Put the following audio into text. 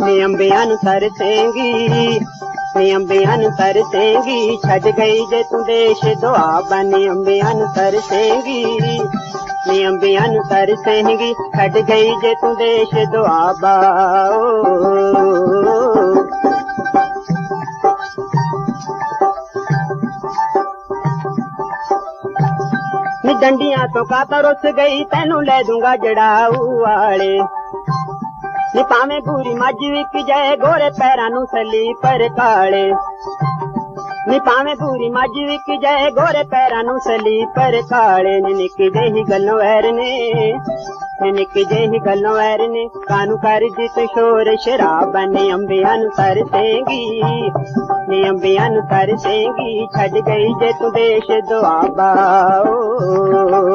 نم به answer send گئي جي تون ڏي دئاا نمبي انسر سينگي نيم به انسر سينگي ڇڏ گئي جي تون ڏي دئاا ਨੀ ਡੰਡੀਆਂ ਤੋਂ ਕਾਤਾ ਰੁੱਸ ਗਈ, ਤੈਨੂੰ ਲੈ ਦੂੰਗਾ ਜੜਾਊ ਵਾਲੇ। ਨੀ ਭਾਵੇਂ ਪੂਰੀ ਮੱਝ ਵਿਕ ਜਾਏ, ਗੋਰੇ ਪੈਰਾਂ ਨੂੰ ਸਲੀ ਪਰ ਕਾਲੇ। ਨੀ ਭਾਵੇਂ ਪੂਰੀ ਮੱਝ ਵਿਕ ਜਾਏ, ਗੋਰੇ ਪੈਰਾਂ ਨੂੰ ਸਲੀ ਕਾਲੇ। ਨੀ ਨਿੱਕੀ ਜਿਹੀ ਗੱਲੋਂ ਐਰ ਨੇ, ਨੀ ਨਿੱਕੀ ਜਿਹੀ ਗੱਲੋਂ ਐਰ ਨੇ ਕਾਨੂੰ ਕਰ ਜਿਤ ਸ਼ੋਰ? ਸ਼ਰਾਬਾਂ ਨੇ ਅੰਬਿਆਂ ਨੂੰ ਤਰਸੇਂਗੀ बु तरसेंज कई जे ਦੁਆਬਾ ਓ